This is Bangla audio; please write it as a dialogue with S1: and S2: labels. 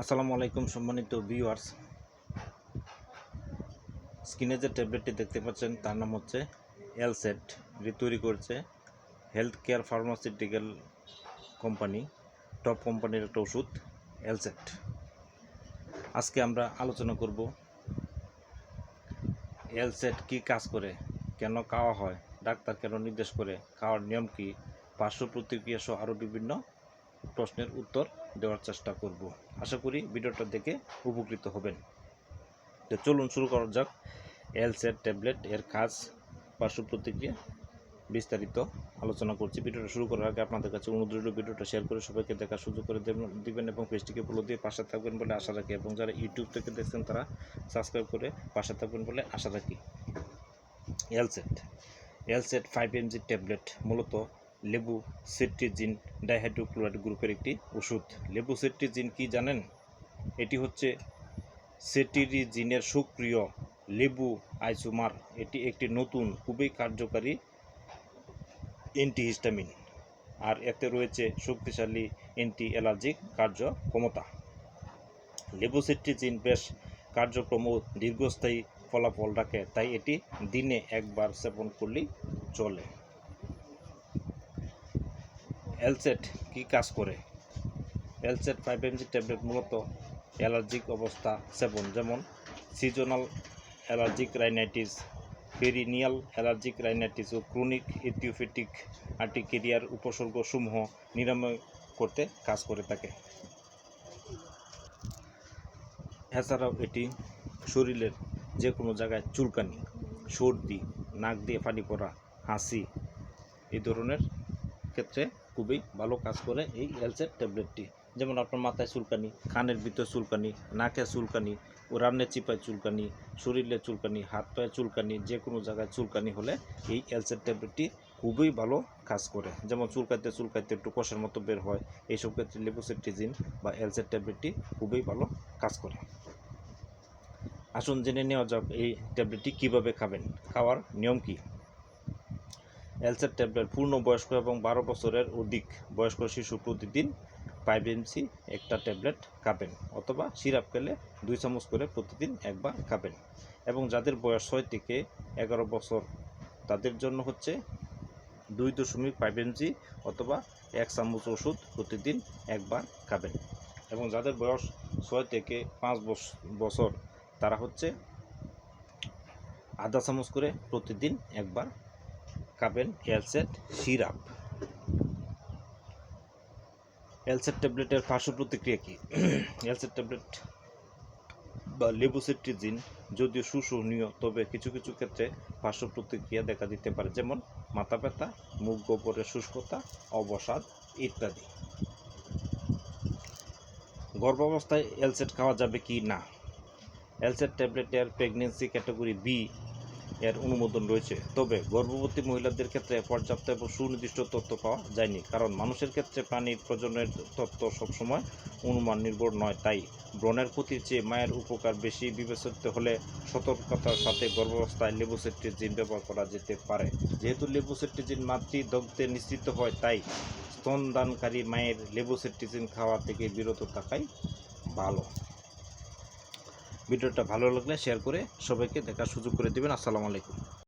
S1: আসসালামু আলাইকুম সম্মানিত ভিউয়ার্স স্ক্রিনে যে ট্যাবলেটটি দেখতে পাচ্ছেন, তার নাম হচ্ছে এলসেট এটি তৈরি করছে health care pharmaceutical company top কোম্পানির একটা ওষুধ এলসেট আজকে আমরা আলোচনা করব এলসেট কি কাজ করে, কেন খাওয়া হয়, ডাক্তার কেন নির্দেশ করে, খাওয়ার নিয়ম কি, পার্শ্ব প্রতিক্রিয়া সহ আরও বিভিন্ন প্রশ্নের উত্তর দেওয়ার চেষ্টা করব। আশা করি ভিডিওটা দেখে উপকৃত হবেন। তো চলুন শুরু করা যাক। এলসেট ট্যাবলেট, এর কাজ, পার্শ্ব প্রতিক্রিয়া বিস্তারিত আলোচনা করছি। ভিডিওটা শুরু করার আগে আপনাদের কাছে অনুরোধ রইল ভিডিওটা শেয়ার করে সবাইকে দেখার সুযোগ করে দেবেন, দিবেন এবং পেজটিকে ফলো দিয়ে পাশে থাকবেন বলে আশা রাখি এবং যারা ইউটিউব থেকে দেখছেন তারা সাবস্ক্রাইব করে পাশে থাকবেন বলে আশা রাখি। Elset Elset five MG tablet মূলত লেবু সেট্রিজিন ডাইহাইড্রোক্লোরাইড গ্রুপের একটি ওষুধ। লেবু সেট্রিজিন কি জানেন? এটি হচ্ছে সেটিরিজিনের সক্রিয় লেবু আইসোমার। এটি একটি নতুন, খুবই কার্যকারী অ্যান্টিহিস্টামিন, আর এতে রয়েছে শক্তিশালী অ্যান্টি অ্যালার্জিক কার্যক্ষমতা। লেবু সেট্রিজিন বেশ কার্যক্রম ও দীর্ঘস্থায়ী ফলাফল রাখে, তাই এটি দিনে একবার সেবন করলেই চলে। এলসেট কি কাজ করে? এলসেট ফাইভ এমজি ট্যাবলেট মূলত অ্যালার্জিক অবস্থা সেবন, যেমন seasonal allergic rhinitis perennial allergic rhinitis ও ক্রনিক ইথিওফেটিক আর্টিকেরিয়ার উপসর্গসমূহ নিরাময় করতে কাজ করে থাকে। এছাড়াও এটি শরীরের যে কোনো জায়গায় চুলকানি, সর্দি, নাক দিয়ে পানি পড়া, হাসি এই ধরনের ক্ষেত্রে খুবই ভালো কাজ করে এই এলসেট ট্যাবলেটটি। যেমন আপনার মাথায় চুলকানি, কানের ভিতর চুলকানি, নাকে চুলকানি ও রান্নের চিপায় চুলকানি, শরীরে চুলকানি, হাত পায়ে চুলকানি, যে কোনো জায়গায় চুলকানি হলে এই এলসেট ট্যাবলেটটি খুবই ভালো কাজ করে। যেমন চুলকাইতে চুলকাইতে একটু কষের মতো বের হয়, এইসব ক্ষেত্রে লেবোসেট্রিজিন বা এলসেট ট্যাবলেটটি খুবই ভালো কাজ করে। আসুন জেনে নেওয়া যাক এই ট্যাবলেটটি কীভাবে খাবেন। খাওয়ার নিয়ম কী? এলসেট ট্যাবলেট পূর্ণ বয়স্ক এবং বারো বছরের অধিক বয়স্ক শিশু প্রতিদিন ফাইভ এমসি একটা ট্যাবলেট খাবেন অথবা সিরাপ খেলে দুই চামচ করে প্রতিদিন একবার খাবেন। এবং যাদের বয়স ছয় থেকে এগারো বছর, তাদের জন্য হচ্ছে দুই দশমিক ফাইভ এমজি অথবা এক চামচ ওষুধ প্রতিদিন একবার খাবেন। এবং যাদের বয়স ছয় থেকে পাঁচ বছর, তারা হচ্ছে আধা চামচ করে প্রতিদিন একবার খাবেন এলসেট সিরাপ। এলসেট ট্যাবলেটের পার্শ্ব প্রতিক্রিয়া কি? এলসেট ট্যাবলেট বা লেবুসেট্রিজিন যদিও সুসহনীয়, তবে কিছু কিছু ক্ষেত্রে পার্শ্ব প্রতিক্রিয়া দেখা দিতে পারে, যেমন মাথা ব্যথা, মুখ গোবরের শুষ্কতা, অবসাদ ইত্যাদি। গর্ভাবস্থায় এলসেট খাওয়া যাবে কি না? এলসেট ট্যাবলেটের প্রেগনেন্সি ক্যাটাগরি বি এর অনুমোদন রয়েছে। তবে গর্ভবতী মহিলাদের ক্ষেত্রে পর্যাপ্ত এবং সুনির্দিষ্ট তথ্য পাওয়া যায়নি, কারণ মানুষের ক্ষেত্রে প্রাণীর প্রজননের তথ্য সবসময় অনুমান নির্ভর নয়। তাই ব্রণের ক্ষতির চেয়ে মায়ের উপকার বেশি বিবেচিত হলে সতর্কতার সাথে গর্ভাবস্থায় লেবুসেট্রিজিন ব্যবহার করা যেতে পারে। যেহেতু লেবুসেট্রিজিন মাতৃদগ্ধে নিশ্চিত হয়, তাই স্তনদানকারী মায়ের লেবুসেট্রিজিন খাওয়া থেকে বিরত থাকাই ভালো। ভিডিওটা ভালো লাগলে শেয়ার করে সবাইকে দেখার সুযোগ করে দেবেন। আসসালামু আলাইকুম।